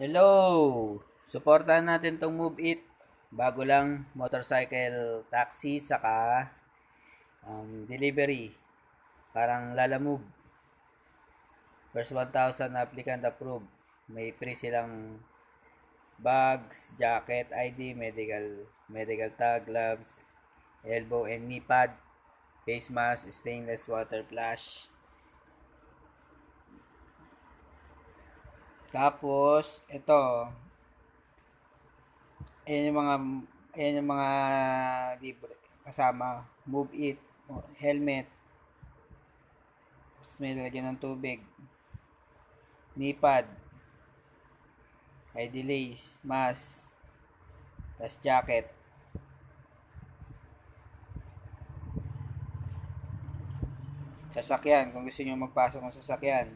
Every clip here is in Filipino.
Hello! Suportahan natin tong Move It. Bago lang motorcycle taxi saka um, delivery. Parang Lala Move. First 1,000 applicant approved. May free silang bags, jacket, ID, medical medical tag, gloves, elbow and knee pad, face mask, stainless water flash. Tapos, ito, ayan yung mga, ayan yung mga libre. Kasama, move it, helmet, tapos may lalagyan ng tubig, knee pad, ID lace, mask, tapos jacket. Sasakyan, kung gusto nyo magpasok ng sasakyan.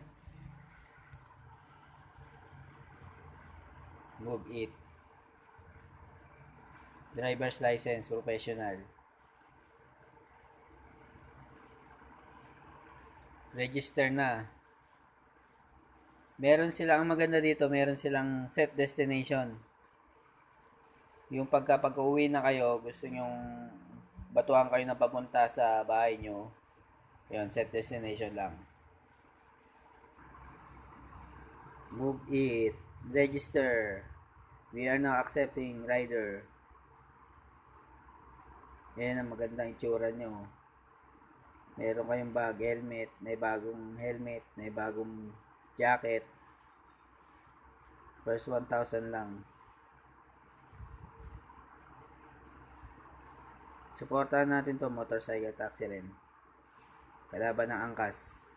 Move it. Driver's license, professional. Register na. Meron silang, ang maganda dito, meron silang set destination. Yung pagka pag-uwi na kayo, gusto nyong batuhan kayo na papunta sa bahay nyo, yun, set destination lang. Move it. Register. We are now accepting rider. Yan ang magandang itsura nyo. Meron kayong bag, helmet, may bagong helmet, may bagong jacket. First 1,000 lang. Suportahan natin to motorcycle taxi rin. Kalaban ng angkas.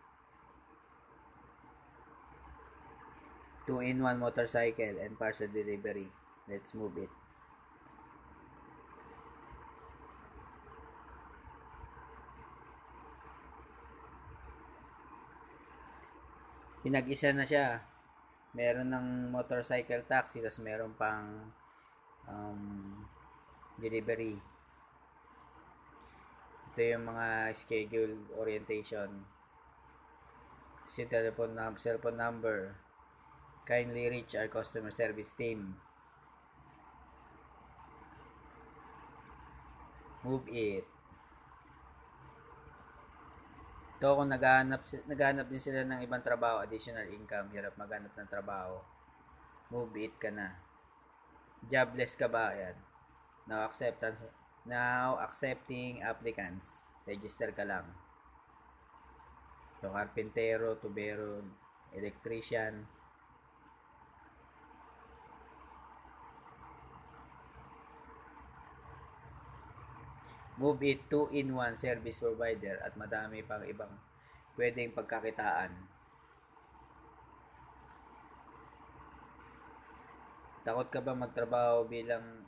2-in-1 motorcycle and parcel delivery. Let's move it. Pinag-isa na siya. Meron ng motorcycle taxi, tapos meron pang um, delivery. Ito yung mga schedule orientation. Si telephone, cellphone number. Kindly reach our customer service team. Move it. Ito kung naghahanap, naghahanap din sila ng ibang trabaho, additional income, hirap maghanap ng trabaho. Move it ka na. Jobless ka ba? Yan. Now acceptance. Now accepting applicants. Register ka lang. Ito, carpentero, tubero, electrician. Move it 2-in-1 service provider at madami pang ibang pwedeng pagkakitaan. Takot ka ba magtrabaho bilang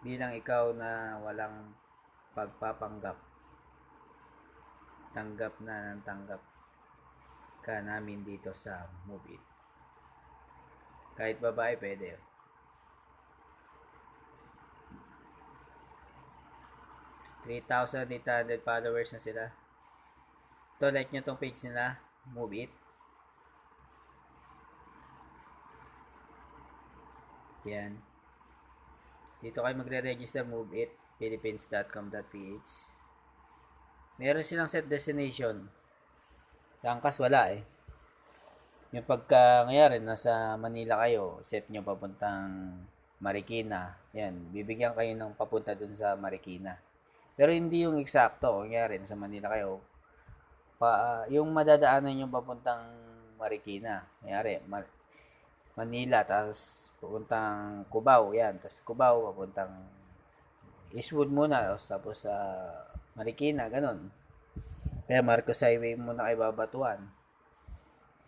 bilang ikaw na walang pagpapanggap? Tanggap na ng tanggap ka namin dito sa Move It. Kahit babae pwede. Three thousand eight hundred followers na sila. To like nyo tong page nila, Move It. Yan. Dito kayo magre-register Move It, philippines.com.ph. Meron silang set destination. Sa angkas wala eh. Yung pagka ngayon nasa Manila kayo, set nyo papuntang Marikina. Yan, bibigyan kayo ng papunta dun sa Marikina. Pero hindi yung eksakto. Kunyari, sa Manila kayo, pa, yung madadaanan yung papuntang Marikina. Kunyari, Mar- Manila, tapos papuntang Cubao, yan. Tapos Cubao, papuntang Eastwood muna, tapos sa Marikina, ganun. Kaya Marcos Highway muna kayo babatuan.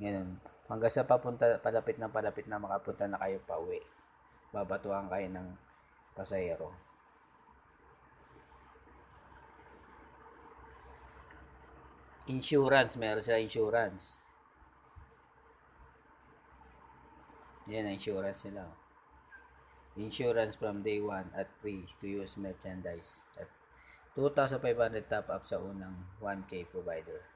Ganun. Hanggang sa papunta, palapit na palapit na makapunta na kayo pa uwi. Babatuan kayo ng pasahero. Insurance, meron sila insurance. Yan ang insurance nila. Insurance from day 1 at free to use merchandise at 2,500 top up sa unang 1K provider.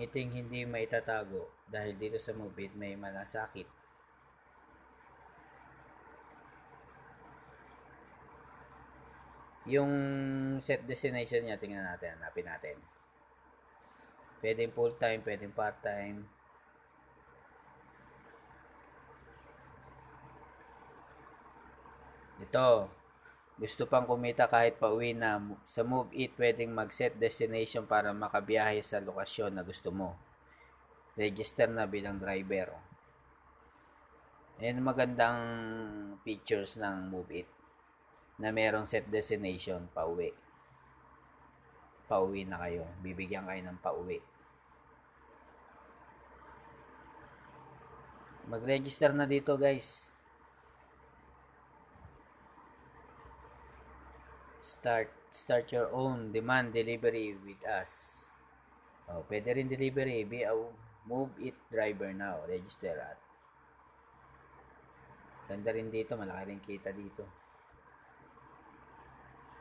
Ngiting hindi maitatago dahil dito sa Move It may malasakit. Yung set destination niya, tingnan natin, hanapin natin. Pwedeng full-time, pwedeng part-time. Ito, gusto pang kumita kahit pauwi na sa Move It pwedeng mag-set destination para makabiyahe sa lokasyon na gusto mo. Register na bilang driver. Yan magandang features ng Move It na merong set destination pauwi. Pauwi na kayo. Bibigyan kayo ng pauwi. Mag-register na dito guys. Start start your own demand delivery with us. Oh, pwede rin delivery. Be a move it driver now. Register at. Ganda rin dito. Malaki rin kita dito.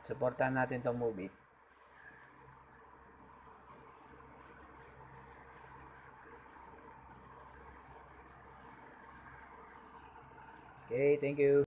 Supportahan natin to move it. Okay, thank you.